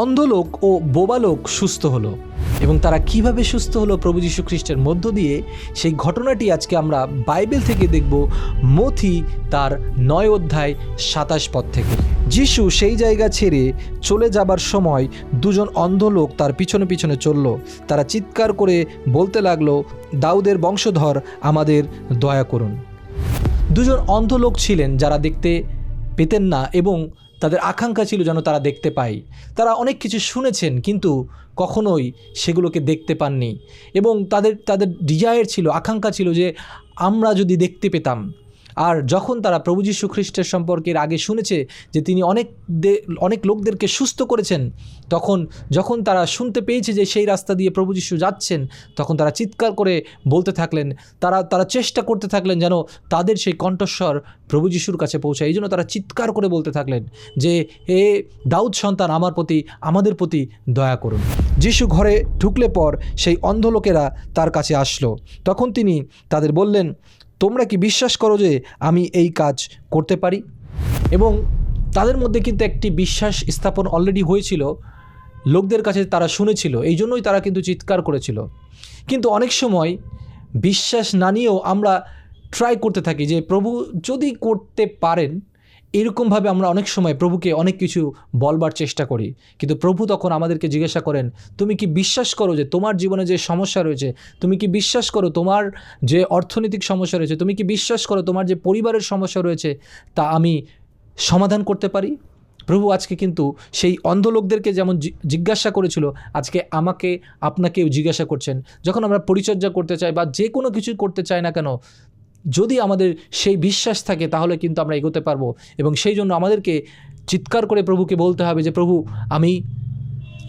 অন্ধ লোক ও বোবালোক সুস্থ হলো এবং তারা কীভাবে সুস্থ হলো প্রভু যীশু খ্রিস্টের মধ্য দিয়ে, সেই ঘটনাটি আজকে আমরা বাইবেল থেকে দেখব মথি তার নয় অধ্যায় সাতাশ পদ থেকে। যিশু সেই জায়গা ছেড়ে চলে যাবার সময় দুজন অন্ধ লোক তার পিছনে পিছনে চলল। তারা চিৎকার করে বলতে লাগল, দাউদের বংশধর, আমাদের দয়া করুন। দুজন অন্ধ লোক ছিলেন যারা দেখতে পেতেন না এবং তাদের আকাঙ্ক্ষা ছিল যেন তারা দেখতে পায়। তারা অনেক কিছু শুনেছেন, কিন্তু কখনোই সেগুলোকে দেখতে পাননি। এবং তাদের তাদের ডিজায়ার ছিল, আকাঙ্ক্ষা ছিল যে আমরা যদি দেখতে পেতাম আর যখন তারা প্রভু যীশু খ্রিস্টের সম্পর্কে আগে শুনেছে যে তিনি অনেক অনেক লোকদেরকে সুস্থ করেছেন, তখন যখন তারা শুনতে পেয়েছে যে সেই রাস্তা দিয়ে প্রভু যীশু যাচ্ছেন, তখন তারা চিৎকার করে বলতে থাকলেন, তারা তারা চেষ্টা করতে থাকলেন যেন তাদের সেই কণ্ঠস্বর প্রভু যিশুর কাছে পৌঁছায়। এই জন্য তারা চিৎকার করে বলতে থাকলেন যে এ দাউদ সন্তান, আমার প্রতি, আমাদের প্রতি দয়া করুন। যিশু ঘরে ঢুকলে পর সেই অন্ধ লোকেরা তার কাছে আসলো। তখন তিনি তাদের বললেন তোমরা কি বিশ্বাস করো যে আমি এই কাজ করতে পারি? এবং তাদের মধ্যে কিন্তু একটি বিশ্বাস স্থাপন অলরেডি হয়েছিল। লোকদের কাছে তারা শুনেছিল, এই জন্যই তারা কিন্তু চিৎকার করেছিল। কিন্তু অনেক সময় বিশ্বাস না নিয়েও আমরা ট্রাই করতে থাকি যে প্রভু যদি করতে পারেন এরকমভাবে আমরা অনেক সময় প্রভুকে অনেক কিছু বলবার চেষ্টা করি। কিন্তু প্রভু তখন আমাদেরকে জিজ্ঞাসা করেন, তুমি কি বিশ্বাস করো যে তোমার জীবনে যে সমস্যা রয়েছে, তুমি কি বিশ্বাস করো তোমার যে অর্থনৈতিক সমস্যা রয়েছে, তুমি কি বিশ্বাস করো তোমার যে পরিবারের সমস্যা রয়েছে, তা আমি সমাধান করতে পারি? প্রভু আজকে কিন্তু সেই অন্ধ লোকদেরকে যেমন জিজ্ঞাসা করেছিল, আজকে আমাকে, আপনাকেও জিজ্ঞাসা করছেন। যখন আমরা পরিচর্যা করতে চাই বা যে কোনো কিছু করতে চাই না কেন যদি আমাদের সেই বিশ্বাস থাকে, তাহলে কিন্তু আমরা এগোতে পারব। এবং সেই জন্য আমাদেরকে চিৎকার করে প্রভুকে বলতে হবে যে, প্রভু, আমি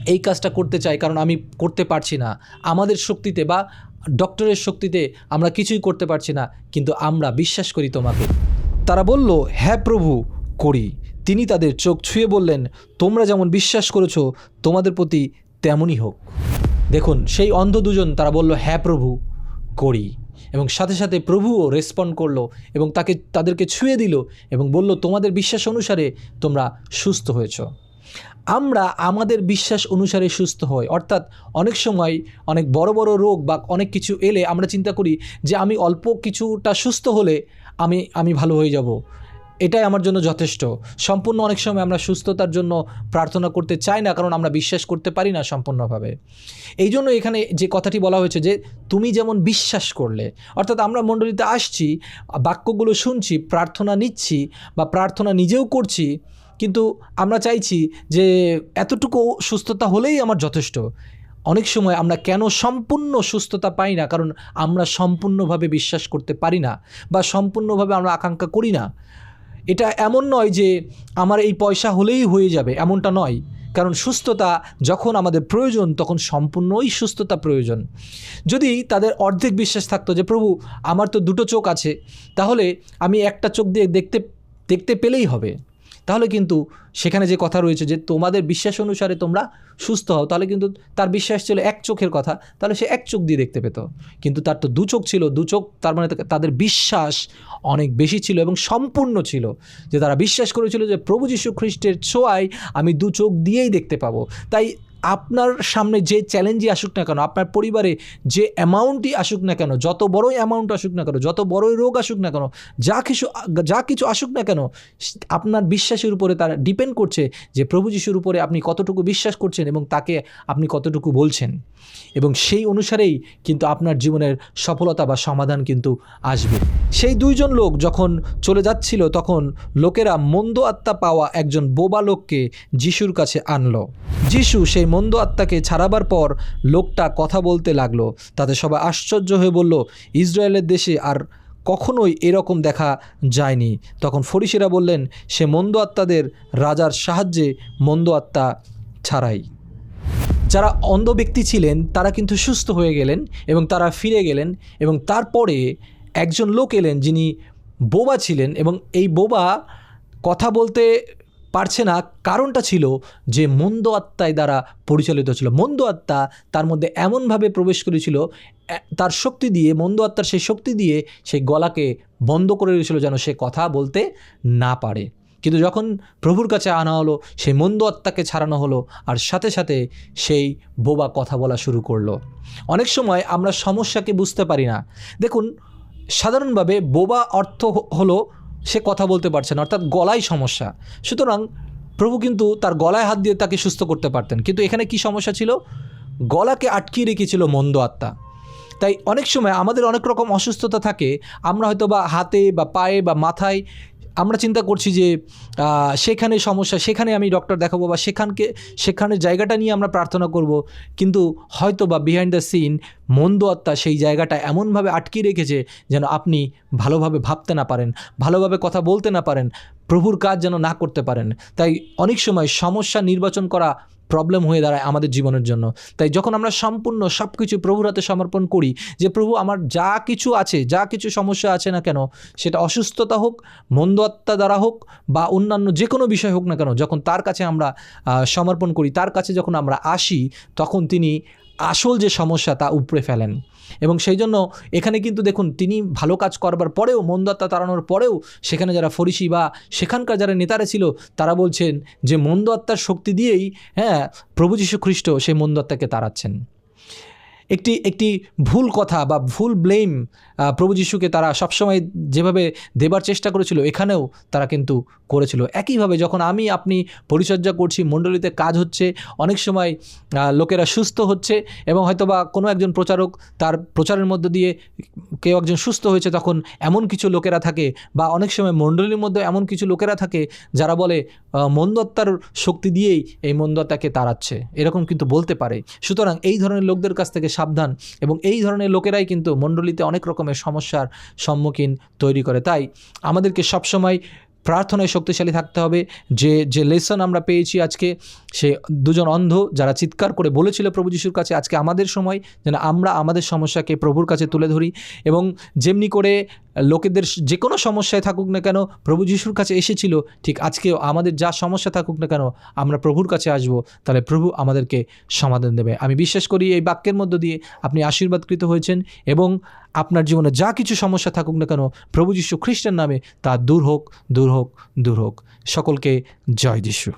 এই কাজটা করতে চাই, কারণ আমি করতে পারছি না। আমাদের শক্তিতে বা ডক্টরের শক্তিতে আমরা কিছুই করতে পারছি না, কিন্তু আমরা বিশ্বাস করি তোমাকে। তারা বলল হ্যাঁ প্রভু, করি। তিনি তাদের চোখ ছুঁয়ে বললেন, তোমরা যেমন বিশ্বাস করেছ, তোমাদের প্রতি তেমনই হোক। দেখুন, সেই অন্ধ দুজন তারা বলল হ্যাঁ প্রভু, করি। এবং সাথে সাথে প্রভুও রেসপন্ড করল এবং তাকে, তাদেরকে ছুঁয়ে দিল এবং বলল, তোমাদের বিশ্বাস অনুসারে তোমরা সুস্থ হয়েছ। আমরা আমাদের বিশ্বাস অনুসারে সুস্থ হই। অর্থাৎ অনেক সময় অনেক বড় বড় রোগ বা অনেক কিছু এলে আমরা চিন্তা করি যে, আমি অল্প কিছুটা সুস্থ হলে আমি আমি ভালো হয়ে যাব। এটাই আমার জন্য যথেষ্ট। সম্পূর্ণ অনেক সময় আমরা সুস্থতার জন্য প্রার্থনা করতে চাই না, কারণ আমরা বিশ্বাস করতে পারি না সম্পূর্ণভাবে। এই জন্য এখানে যে কথাটি বলা হয়েছে যে, তুমি যেমন বিশ্বাস করলে, অর্থাৎ আমরা মণ্ডলীতে আসছি, বাক্যগুলো শুনছি, প্রার্থনা নিচ্ছি বা প্রার্থনা নিজেও করছি, কিন্তু আমরা চাইছি যে এতটুকু সুস্থতা হলেই আমার যথেষ্ট। অনেক সময় আমরা কেন সম্পূর্ণ সুস্থতা পাই না, কারণ আমরা সম্পূর্ণভাবে বিশ্বাস করতে পারি না বা সম্পূর্ণভাবে আমরা আকাঙ্ক্ষা করি না। এটা এমন নয় যে আমার এই পয়সা হলেই হয়ে যাবে, এমনটা নয়। কারণ সুস্থতা যখন আমাদের প্রয়োজন, তখন সম্পূর্ণই সুস্থতা প্রয়োজন। যদি তাদের অর্ধেক বিশ্বাস থাকতো যে, প্রভু, আমার তো দুটো চোখ আছে, তাহলে আমি একটা চোখ দিয়ে দেখতে দেখতে পেলেই হবে। তাহলে কিন্তু সেখানে যে কথা রয়েছে যে তোমাদের বিশ্বাস অনুসারে তোমরা সুস্থ হও, তাহলে কিন্তু তার বিশ্বাস ছিল এক চোখের কথা, তাহলে সে এক চোখ দিয়ে দেখতে পেত। কিন্তু তার তো দু চোখ ছিল, দু চোখ তার মানে তাদের বিশ্বাস অনেক বেশি ছিল এবং সম্পূর্ণ ছিল যে তারা বিশ্বাস করেছিল যে প্রভু যীশু খ্রিস্টের ছোঁয়ায় আমি দু চোখ দিয়েই দেখতে পাবো। তাই আপনার সামনে যে চ্যালেঞ্জই আসুক না কেন, আপনার পরিবারে যে অ্যামাউন্টই আসুক না কেন, যত বড়ই অ্যামাউন্ট আসুক না কেন, যত বড়ই রোগ আসুক না কেন, যা কিছু যা কিছু আসুক না কেন, আপনার বিশ্বাসের উপরে তার ডিপেন্ড করছে যে প্রভু যিশুর উপরে আপনি কতটুকু বিশ্বাস করছেন এবং তাকে আপনি কতটুকু বলছেন। এবং সেই অনুসারেই কিন্তু আপনার জীবনের সফলতা বা সমাধান কিন্তু আসবে। সেই দুইজন লোক যখন চলে যাচ্ছিল, তখন লোকেরা মন্দ আত্মা পাওয়া একজন বোবা লোককে যিশুর কাছে আনলো। যিশু সেই মন্দ আত্মাকে ছাড়াবার পর লোকটা কথা বলতে লাগল। তাতে সবাই আশ্চর্য হয়ে বলল, ইসরায়েলের দেশে আর কখনোই এরকম দেখা যায়নি। তখন ফরিসিরা বললেন, সে মন্দ আত্মাদের রাজার সাহায্যে মন্দ আত্মা ছাড়াই। যারা অন্ধ ব্যক্তি ছিলেন, তারা কিন্তু সুস্থ হয়ে গেলেন এবং তারা ফিরে গেলেন এবং তারপরে একজন লোক এলেন যিনি বোবা ছিলেন এবং এই বোবা কথা বলতে পারছে না। কারণটা ছিল যে মন্দ আত্মায় দ্বারা পরিচালিত ছিল। মন্দ আত্মা তার মধ্যে এমনভাবে প্রবেশ করেছিল তার শক্তি দিয়ে, মন্দ আত্মার সেই শক্তি দিয়ে সেই গলাকে বন্ধ করে দিয়েছিল যেন সে কথা বলতে না পারে। কিন্তু যখন প্রভুর কাছে আনা হলো, সেই মন্দ আত্মাকে ছাড়ানো হলো আর সাথে সাথে সেই বোবা কথা বলা শুরু করল। অনেক সময় আমরা সমস্যাকে বুঝতে পারি না। দেখুন, সাধারণভাবে বোবা অর্থ হলো সে কথা বলতে পারছে না, অর্থাৎ গলায় সমস্যা। সুতরাং প্রভু কিন্তু তার গলায় হাত দিয়ে তাকে সুস্থ করতে পারতেন। কিন্তু এখানে কি সমস্যা ছিল? গলাকে আটকিয়ে রেখেছিল মন্দ আত্মা। তাই অনেক সময় আমাদের অনেক রকম অসুস্থতা থাকে, আমরা হয়তো বা হাতে বা পায়ে বা মাথায় আমরা চিন্তা করছি যে সেখানে সমস্যা, সেখানে আমি ডক্টর দেখাবো বা সেখানকে সেখানে জায়গাটা নিয়ে আমরা প্রার্থনা করব। কিন্তু হয়তো বা বিহাইন্ড দ্য সিন মন্দ আত্মা সেই জায়গাটা এমনভাবে আটকে রেখেছে যেন আপনি ভালোভাবে ভাবতে না পারেন, ভালোভাবে কথা বলতে না পারেন, প্রভুর কাজ যেন না করতে পারেন। তাই অনেক সময় সমস্যা নির্বাচন করা প্রবলেম হয়ে দাঁড়ায় আমাদের জীবনের জন্য। তাই যখন আমরা সম্পূর্ণ সব কিছু প্রভুর হাতে সমর্পণ করি যে, প্রভু, আমার যা কিছু আছে, যা কিছু সমস্যা আছে না কেন, সেটা অসুস্থতা হোক, মন্দ আত্মা দ্বারা হোক, বা অন্যান্য যে কোনো বিষয় হোক না কেন, যখন তার কাছে আমরা সমর্পণ করি, তার কাছে যখন আমরা আসি, তখন তিনি আসল যে সমস্যা তা উপড়ে ফেলেন। এবং সেই জন্য এখানে কিন্তু দেখুন, তিনি ভালো কাজ করবার পরেও মন্দাত্মা তাড়ানোর পরেও সেখানে যারা ফরিসি বা সেখানকার যারা নেতারা ছিল, তারা বলছেন যে মন্দ আত্মার শক্তি দিয়েই হ্যাঁ প্রভু যীশু খ্রিস্ট সেই মন্দ আত্মাকে তাড়াচ্ছেন। একটি একটি ভুল কথা বা ভুল ব্লেম প্রভু যিশুকে তারা সবসময় যেভাবে দেবার চেষ্টা করেছিল, এখানেও তারা কিন্তু করেছিল। একইভাবে যখন আমি, আপনি পরিচর্যা করছি, মণ্ডলীতে কাজ হচ্ছে, অনেক সময় লোকেরা সুস্থ হচ্ছে এবং হয়তোবা কোনো একজন প্রচারক তার প্রচারের মধ্য দিয়ে কেউ একজন সুস্থ হয়েছে, তখন এমন কিছু লোকেরা থাকে বা অনেক সময় মণ্ডলীর মধ্যে এমন কিছু লোকেরা থাকে যারা বলে মন্দত্তার শক্তি দিয়েই এই মন্দত্তাকে তাড়াচ্ছে। এরকম কিন্তু বলতে পারে। সুতরাং এই ধরনের লোকদের কাছ থেকে সাবধান এবং এই ধরনের লোকেরাই কিন্তু মণ্ডলীতে অনেক রকমের সমস্যার সম্মুখীন তৈরি করে। তাই আমাদেরকে সবসময় প্রার্থনায় শক্তিশালী থাকতে হবে। যে যে লেসন আমরা পেয়েছি আজকে, সে দুজন অন্ধ যারা চিৎকার করে বলেছিল প্রভু যিশুর কাছে, আজকে আমাদের সময়, যেন আমরা আমাদের সমস্যাকে প্রভুর কাছে তুলে ধরি। এবং যেমনি করে লোকেদের যে কোনো সমস্যায় থাকুক না কেন, প্রভু যিশুর কাছে এসেছিল, ঠিক আজকেও আমাদের যা সমস্যা থাকুক না কেন, আমরা প্রভুর কাছে আসব, তাহলে প্রভু আমাদেরকে সমাধান দেবে। আমি বিশ্বাস করি এই বাক্যের মধ্য দিয়ে আপনি আশীর্বাদকৃত হয়েছেন এবং আপনার জীবনে যা কিছু সমস্যা থাকুক না কেন, প্রভু যিশু খ্রিস্টের নামে তা দূর হোক দূর হোক দূর হোক। সকলকে জয় যিশু।